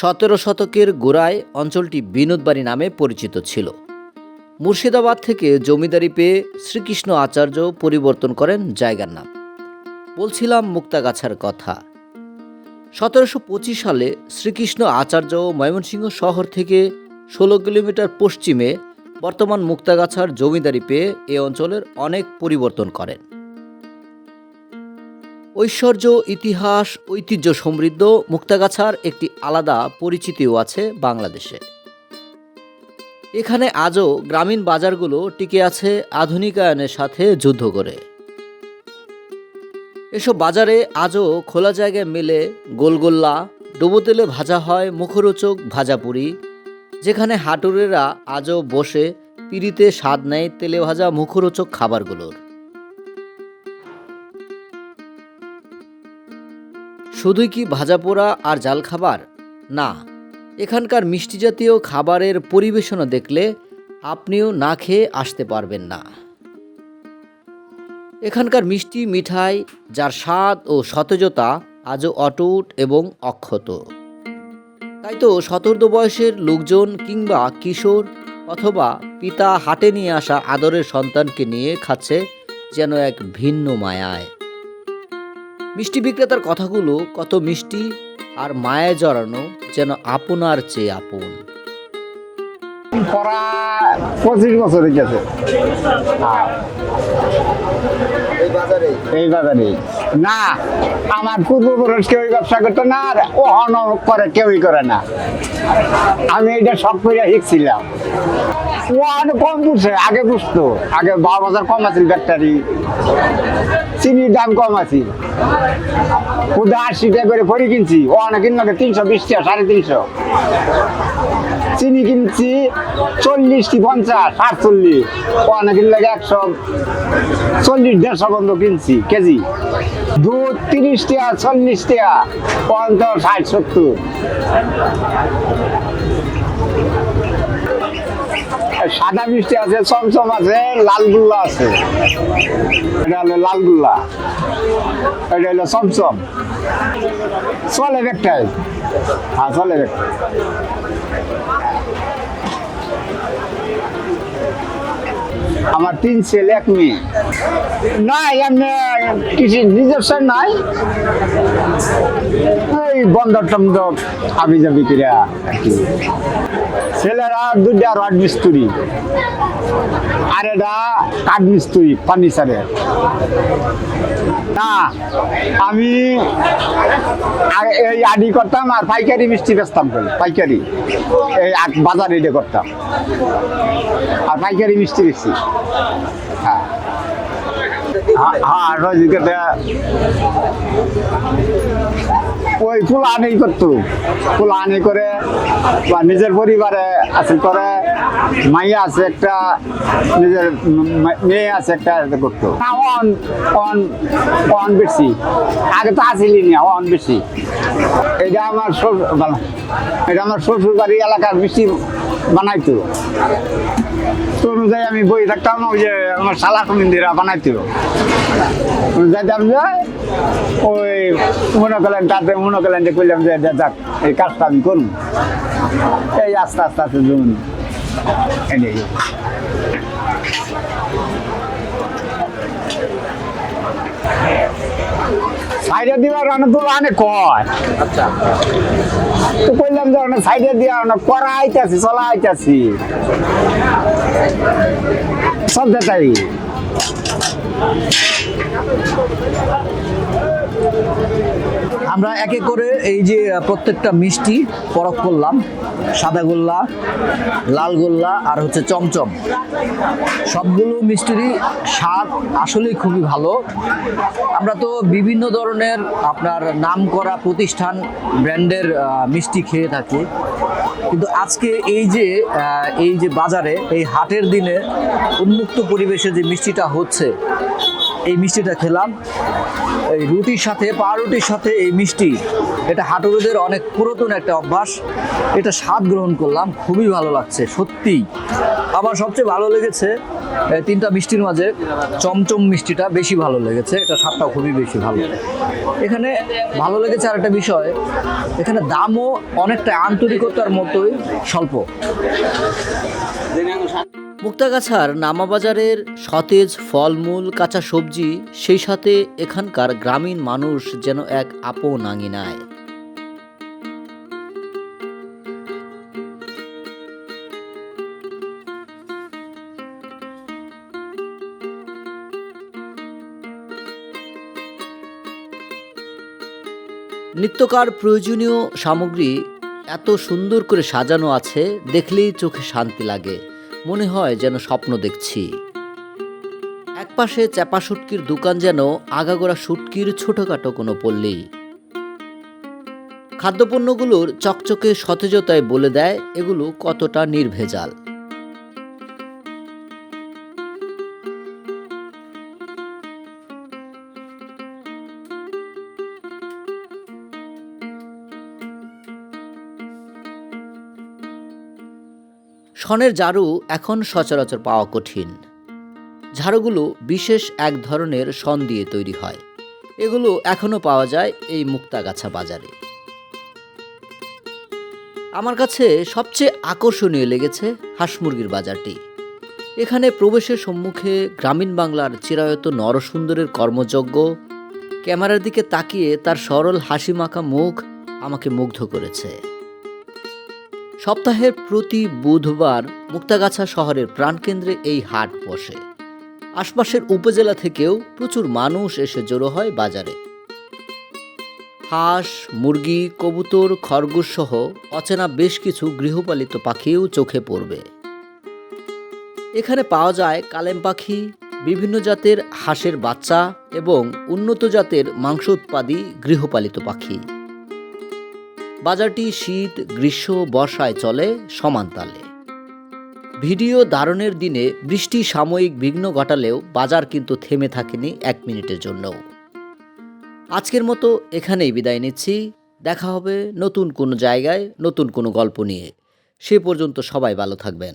সতেরো শতকের গোড়ায় অঞ্চলটি বিনোদবাড়ি নামে পরিচিত ছিল। মুর্শিদাবাদ থেকে জমিদারি পেয়ে শ্রীকৃষ্ণ আচার্য পরিবর্তন করেন জায়গার নাম। বলছিলাম মুক্তাগাছার কথা। সতেরোশো পঁচিশ সালে শ্রীকৃষ্ণ আচার্য ময়মনসিংহ শহর থেকে ষোলো কিলোমিটার পশ্চিমে বর্তমান মুক্তাগাছার জমিদারি পেয়ে এ অঞ্চলের অনেক পরিবর্তন করেন। ঐশ্বর্য, ইতিহাস, ঐতিহ্য সমৃদ্ধ মুক্তাগাছার একটি আলাদা পরিচিতিও আছে বাংলাদেশে। এখানে আজও গ্রামীণ বাজারগুলো টিকে আছে আধুনিকায়নের সাথে যুদ্ধ করে। এসব বাজারে আজও খোলা জায়গায় মেলে গোলগোল্লা ডুবো তেলে ভাজা হয় মুখরোচক ভাজাপুরি যেখানে হাটুরেরা আজও বসে পিড়িতে স্বাদ নেয় তেলে ভাজা মুখরোচক খাবারগুলোর। শুধুই কি ভাজা পোড়া আর জাল খাবার? না, এখানকার মিষ্টি জাতীয় খাবারের পরিবেশনা দেখলে আপনিও না খেয়ে আসতে পারবেন না। এখানকার মিষ্টি, মিঠাই, যার স্বাদ ও সতেজতা আজও অটুট এবং অক্ষত। তাই তো সতর্দ বয়সের লোকজন কিংবা কিশোর অথবা পিতা হাটে নিয়ে আসা আদরের সন্তানকে নিয়ে খাচ্ছে যেন এক ভিন্ন মায়ায়। মিষ্টি বিক্রেতার কথাগুলো কত মিষ্টি আর মায়ে জড়ানো যেন আপনার চেয়ে আপন। পঁচিশ বছরে গেছে। এই বাজারে? না, আমার পূর্বপুরুষ কেউই ব্যবসা করতো না, আর ওহন করে, কেউই করে না। আমি এটা সব করে শিখছিলাম। ওখানে কম বুঝছে, আগে বুঝতো। আগে বারো বাজার কম আছিল ব্যাটারি। চিনির দাম কম আছে খুদা আশি টাকা করে ভরি কিনছি। ওখানে কিনলে, তিনশো, বিশ টাকা সাড়ে তিনশো। চিনি কিনছি চল্লিশ কি পঞ্চাশ, আটচল্লিশ। ওখানে কিনলে একশো? চল্লিশ, দেড়শো বন্ধ কিনছি, কেজি। দুধ তিরিশ টাকা চল্লিশ টাকা পঞ্চাশ, ষাট, সত্তর। সাদা মিষ্টি আছে, চমচম আছে, লালগুল্লা আছে। এটা হলো লালগুল্লা। এটা হলো চমচম। চলে ব্যাগটাই হ্যাঁ চলে ব্যাগটা আমার তিন ছেলে, এক মেয়ে। নাই, এমনি কিছু নিজস্ব নাই। এই বন্দর টন্দর আবি যাবি কিরা ছেলেরা দুইটা রড মিস্ত্রি। আর এটা কাঠ মিস্ত্রি, ফার্নিচারের। না, আমি এই আডি করতাম আর পাইকারি মিষ্টি বেচতাম করি পাইকারি। এই বাজারে এটা করতাম। আর পাইকারি মিষ্টি বেশি হ্যাঁ হ্যাঁ, রজিকাতে ওই ফুলা আনেই করতো। ফুলা আনে করে বা নিজের পরিবারে আছে করে মাইয়া আছে একটা নিজের মেয়ে আছে একটা করতো। অন অন অন বেশি। আগে তো আসিলি না অন বেশি। এটা আমার শ্বশুর এটা আমার শ্বশুর বাড়ি এলাকার মিষ্টি বানাইতো। তো অনুযায়ী আমি বই থাকতাম ওই যে আমার শালা কুমিন্দিরা বানাইতো। যাইতাম যে, ওই মনে করলেন তাতে মনে করলেন যে করলাম যে যাক, এই কাজটা আমি করুন এই আস্তে আস্তে আস্তে জমি এনে সাইডে দিবার অনেক দূর অনেক কয়? আচ্ছা। তো কইলাম যে অনেক সাইডে দিয়া অনেক করা আইতাছি চলা আইতাছি। সব দেতাই আমরা একে করে এই যে প্রত্যেকটা মিষ্টি পরক করলাম। সাদা গোল্লা, লাল গোল্লা আর হচ্ছে চমচম। সবগুলো মিষ্টিরই স্বাদ আসলেই খুবই ভালো। আমরা তো বিভিন্ন ধরনের আপনার নাম করা প্রতিষ্ঠান, ব্র্যান্ডের মিষ্টি খেয়ে থাকি। কিন্তু আজকে এই যে এই যে বাজারে, এই হাটের দিনে উন্মুক্ত পরিবেশে যে মিষ্টিটা হচ্ছে এই মিষ্টিটা খেলাম। এই রুটির সাথে পাউরুটির সাথে এই মিষ্টি। এটা হাটুরুদের অনেক পুরাতন একটা অভ্যাস। এটা স্বাদ গ্রহণ করলাম, খুবই ভালো লাগছে সত্যি আমার সবচেয়ে ভালো লেগেছে তিনটা মিষ্টির মাঝে চমচম মিষ্টিটা বেশি ভালো লেগেছে। এটা স্বাদটাও খুবই বেশি ভালো। এখানে ভালো লেগেছে আর একটা বিষয়, এখানে দামও অনেকটা আন্তরিকতার মতোই স্বল্প। মুক্তাগাছার নামাবাজারের সতেজ ফলমূল, কাঁচা সবজি, সেই সাথে এখানকার গ্রামীণ মানুষ যেন এক আপন আঙিনায়। নিত্যকার প্রয়োজনীয় সামগ্রী এত সুন্দর করে সাজানো আছে, দেখলেই চোখে শান্তি লাগে। মনে হয় যেন স্বপ্ন দেখছি। একপাশে চাপা শুটকির দোকান যেন আগাগোড়া শুটকির ছোটখাটো কোনো পল্লী। খাদ্যপণ্যগুলোর চকচকে সতেজতায় বলে দেয়, এগুলো কতটা নির্ভেজাল। শনের ঝাড়ু এখন সচরাচর পাওয়া কঠিন। ঝাড়ুগুলো বিশেষ এক ধরনের শন দিয়ে তৈরি হয়। এগুলো এখনও পাওয়া যায় এই মুক্তাগাছা বাজারে। আমার কাছে সবচেয়ে আকর্ষণীয় লেগেছে হাঁস মুরগির বাজারটি। এখানে প্রবেশের সম্মুখে গ্রামীণ বাংলার চিরায়ত নরসুন্দরের কর্মযজ্ঞ, ক্যামেরার দিকে তাকিয়ে তার সরল হাসি মাখা মুখ আমাকে মুগ্ধ করেছে। সপ্তাহের প্রতি বুধবার মুক্তাগাছা শহরের প্রাণকেন্দ্রে এই হাট বসে। আশপাশের উপজেলা থেকেও প্রচুর মানুষ এসে জড়ো হয় বাজারে। হাঁস, মুরগি, কবুতর, খরগোশ সহ অচেনা বেশ কিছু গৃহপালিত পাখিও চোখে পড়বে। এখানে পাওয়া যায় কালেম পাখি, বিভিন্ন জাতের হাঁসের বাচ্চা এবং উন্নত জাতের মাংস উৎপাদী গৃহপালিত পাখি। বাজারটি শীত, গ্রীষ্ম, বর্ষায় চলে সমান তালে। ভিডিও ধারণের দিনে বৃষ্টি সাময়িক বিঘ্ন ঘটালেও বাজার কিন্তু থেমে থাকেনি এক মিনিটের জন্য আজকের মতো এখানেই বিদায় নিচ্ছি। দেখা হবে নতুন কোনো জায়গায় নতুন কোনো গল্প নিয়ে। সে পর্যন্ত সবাই ভালো থাকবেন।